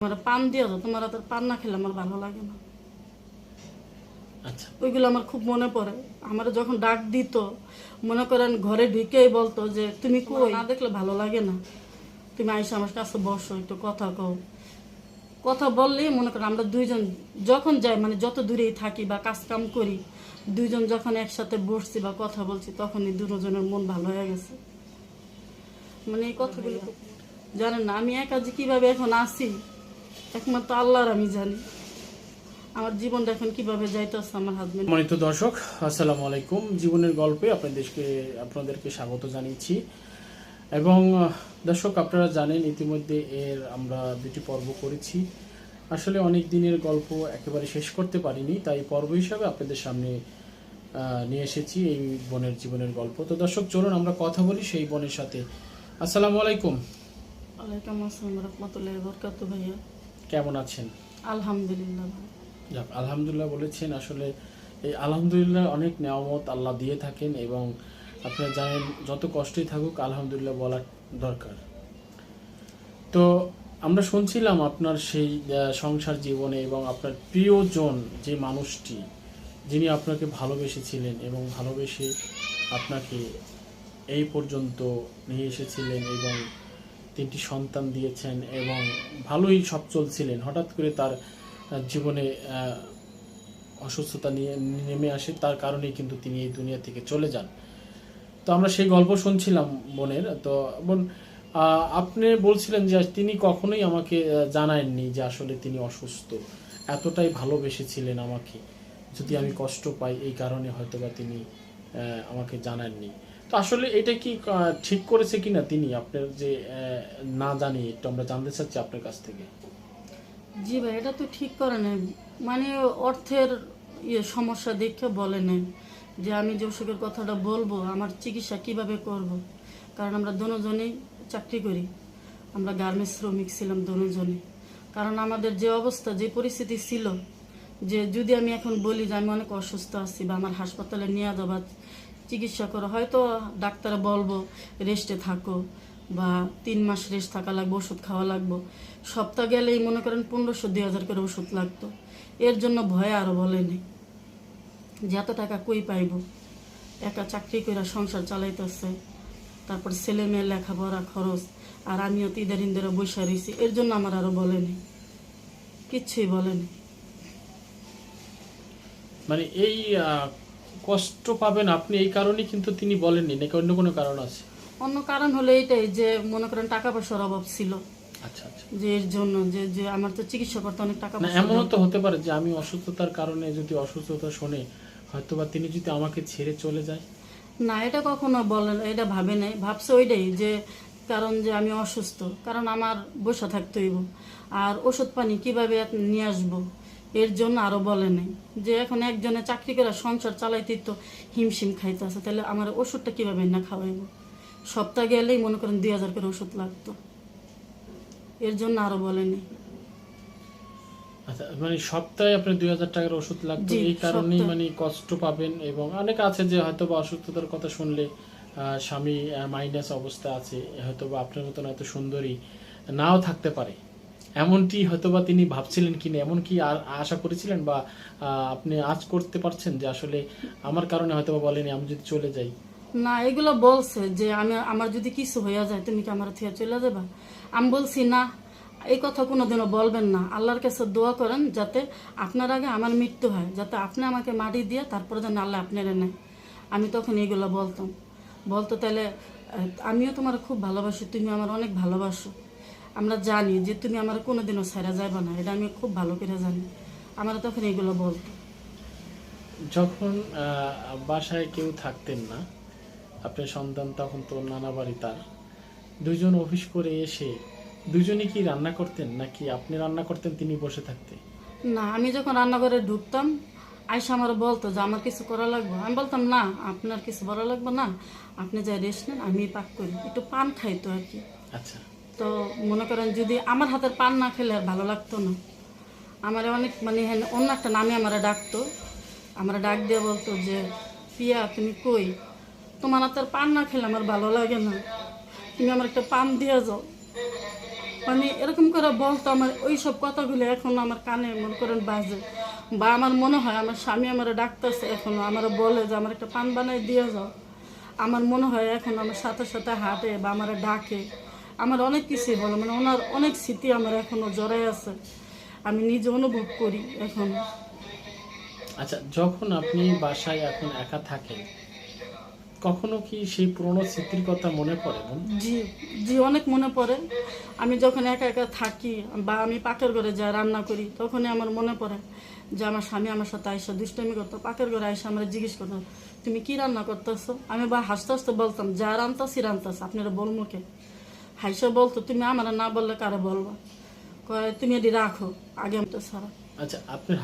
পান দিয়ে দাও তোমার হাতের পান না খেলে আমার ভালো লাগে না। আচ্ছা। ওইগুলো আমার খুব মনে পড়ে। আমার যখন ডাক দিত মনে করেন ঘরে ঢুকেই বলতো যে তুমি কই? না দেখলে ভালো লাগে না। তুমি আইসা আমার কাছে বসো একটু কথা কও। কথা বললেই মনে করেন আমরা দুইজন যখন যাই মানে যত দূরেই থাকি বা কাজ কাম করি দুইজন যখন একসাথে বসছি বা কথা বলছি তখনই দুজনের মন ভালো হয়ে গেছে। মানে এই কথাগুলো জানেন না আমি একা যে কীভাবে এখন আছি একমাত্র আল্লাহর আমি জানি। আমার জীবনটা এখন কীভাবে যাইতেছে আমার হাজবেন্ড সম্মানিত দর্শক আসসালামু আলাইকুম। জীবনের গল্পে আপনাদেরকে আপনাদেরকে স্বাগত জানিয়েছি। এবং দর্শক আপনারা জানেন ইতিমধ্যে এর আমরা দুটি পর্ব করেছি। আসলে অনেক দিনের গল্প একেবারে শেষ করতে পারিনি তাই পর্ব হিসাবে আপনাদের সামনে নিয়ে এসেছি এই বনের জীবনের গল্প। তো দর্শক চলুন আমরা কথা বলি সেই বনের সাথে। আসসালামু আলাইকুম। ওয়ালাইকুম আসসালাম রহমতুল্লাহ বরকাত ভাইয়া। কেমন আছেন? আলহামদুলিল্লাহ। যাক আলহামদুলিল্লাহ বলেছেন আসলে এই আলহামদুলিল্লাহ অনেক নেয়ামত আল্লাহ দিয়ে থাকেন এবং আপনারা জানেন যত কষ্টই থাকুক আলহামদুলিল্লাহ বলার দরকার। তো আমরা শুনছিলাম আপনার সেই সংসার জীবনে এবং আপনার প্রিয়জন যে মানুষটি যিনি আপনাকে ভালোবেসেছিলেন এবং ভালোবেসে আপনাকে এই পর্যন্ত নিয়ে এসেছিলেন এবং তিনটি সন্তান দিয়েছেন এবং ভালোই সব চলছিলেন। হঠাৎ করে তার জীবনে অসুস্থতা নিয়ে নেমে আসে তার কারণেই কিন্তু তিনি এই দুনিয়া থেকে চলে যান। তো আমরা সেই গল্প শুনছিলাম বোনের তো বোন আপনি বলছিলেন যে তিনি কখনোই আমাকে আহ, জানায়ননি যে আসলে তিনি অসুস্থ। এতটাই ভালোবেসেছিলেন আমাকে। যদি আমি কষ্ট পাই এই কারণে হয়তোবা তিনি আমাকে জানাননি। তো আসলে এটা কি ঠিক করেছে কিনা তিনি আপনার যে না জানি, একটু আমরা জানতে চাচ্ছি আপনার কাছ থেকে? জি ভাই, এটা তো ঠিক করে নাই। মানে অর্থের ইয়ে সমস্যা দেখে বলে নাই যে আমি যে অসুখের কথাটা বলব, আমার চিকিৎসা কীভাবে করব। কারণ আমরা দুজনেই চাকরি করি। আমরা গার্মেন্টস শ্রমিক ছিলাম দুজনে কারণ আমাদের যে অবস্থা, যে পরিস্থিতি ছিল, যে যদি আমি এখন বলি যে আমি অনেক অসুস্থ আছি বা আমার হাসপাতালে নিয়ে বা চিকিৎসা করো। হয়তো ডাক্তার বলব রেস্টে থাকো বা তিন মাস রেস্ট থাকা লাগবে, ওষুধ খাওয়া লাগবো। সপ্তাহ গেলেই মনে করেন পনেরোশো দুই হাজার করে ওষুধ লাগতো। এর জন্য ভয়ে আরও বলেনি যে এত টাকা কই পাইব? একা চাকরি করে সংসার চালাইতেছে, তারপর ছেলে মেয়ে লেখাপড়া খরচ, আর আমিও তো ইন্দিরা বসে রয়েছি এর জন্য আমার আরও বলেনি কিচ্ছুই বলেনি মানে এই কষ্ট পাবেন আপনি এই কারণেই কিন্তু তিনি বলেননি নাকি অন্য কোনো কারণ আছে? অন্য কারণ হলো এইটাই যে মনে করেন টাকা পয়সার অভাব ছিল। আচ্ছা আচ্ছা। যে এর জন্য যে যে আমার তো চিকিৎসা করতে অনেক টাকা না পয়সা এমনও তো হতে পারে যে আমি অসুস্থতার কারণে যদি অসুস্থতা শোনে হয়তোবা তিনি যদি আমাকে ছেড়ে চলে যায়। না এটা কখনো বলে এটা ভাবে নাই। ভাবছে ওইটাই যে কারণ যে আমি অসুস্থ কারণ আমার বসে থাকতে হইব আর ওষুধ পানি কীভাবে নিয়ে আসব? এর জন্য আরও বলে নাই যে এখন একজনে চাকরি করে সংসার চালাইতে তো হিমশিম খাইতে আছে তাহলে আমার ওষুধটা কীভাবে না খাওয়াইব? সপ্তাহ গেলেই মনে করেন দুই হাজার করে ওষুধ লাগতো। এর জন্য আরও বলেনি আচ্ছা মানে সপ্তাহে আপনার দুই হাজার টাকার ওষুধ লাগতো জি, এই কারণেই মানে কষ্ট পাবেন এবং অনেক আছে যে হয়তো বা অসুস্থতার কথা শুনলে স্বামী মাইনাস অবস্থা আছে হয়তো বা আপনার মতন এত সুন্দরী নাও থাকতে পারে। এমনটি হয়তো বা তিনি ভাবছিলেন কিনা এমন কি আর আশা করেছিলেন বা আপনি আজ করতে পারছেন যে আসলে আমার কারণে হয়তো বা বলেনি, আমি যদি চলে যাই। না, এগুলো বলছে যে আমি, আমার যদি কিছু হইয়া যায়, তুমি কি আমার থেকে চলে যাবা? আমি বলছি, না, এই কথা কোনোদিনও বলবেন না। আল্লাহর কাছে দোয়া করেন যাতে আপনার আগে আমার মৃত্যু হয়, যাতে আপনি আমাকে মাটি দিয়ে তারপরে যেন আল্লাহ আপনারা নেয়। আমি তখন এগুলো বলতাম। বলতো তাহলে আমিও তোমার খুব ভালোবাসি তুমি আমার অনেক ভালোবাসো। আমরা জানি যে তুমি আমার কোনোদিনও ছাড়া যাবে না এটা আমি খুব ভালো করে জানি। আমার তখন এগুলো বলতো। যখন বাসায় কেউ থাকতেন না আপনার সন্তান তখন তো নানা বাড়ি তার। দুজন অফিস করে এসে দুজনে কি রান্না করতেন নাকি আপনি রান্না করতেন তিনি বসে থাকতেন? না আমি যখন রান্নাঘরে ঢুকতাম আয়সা আমার বলতো যে আমার কিছু করা লাগবে? আমি বলতাম না আপনার কিছু বলা লাগবে না আপনি যাই রেস্ট নেন আমি পাক করি। একটু পান খাইতো আর কি। আচ্ছা। তো মনে করেন যদি আমার হাতের পান না খেলে আর ভালো লাগতো না। আমার অনেক মানে হেন- অন্য একটা নামে আমার ডাকতো। আমার ডাক দিয়ে বলতো যে, পিয়া, তুমি কই? তোমার হাতের পান না খেলে আমার ভালো লাগে না। তুমি আমার একটা পান দিয়ে যাও। মানে এরকম করে বলতো আমার ওই সব কথাগুলো এখন আমার কানে মনে করেন বাজে। বা আমার মনে হয় আমার স্বামী আমার ডাকতেছে এখনও আমার বলে যে, আমার একটা পান বানাই দিয়ে যাও। আমার মনে হয় এখন আমার সাথে সাথে হাঁটে বা আমার ডাকে। আমার অনেক কিছুই বলে মানে ওনার অনেক স্মৃতি আমার এখনও জড়াই আছে। আমি নিজে অনুভব করি এখন। আচ্ছা যখন আপনি বাসায় এখন একা থাকেন কখনো কি সেই পুরনো স্মৃতির কথা মনে পড়ে জি জি অনেক মনে পড়ে। আমি যখন একা একা থাকি বা আমি পাকের ঘরে যাই রান্না করি তখনই আমার মনে পড়ে যে আমার স্বামী আমার সাথে আইসা দুষ্টামি করতো। পাকের ঘরে আইসা আমরা জিজ্ঞেস করতো তুমি কি রান্না করতেছো? আমি বা হাসতে হাসতে বলতাম যা রান্তাছি রান্তাছি। আপনারা বলমুখে। হাইসা বলতো, তুমি আমার না বললে কারে বলবা? কয়, তুমি এটি রাখো, আগে আমি তো সারা আচ্ছা আপনার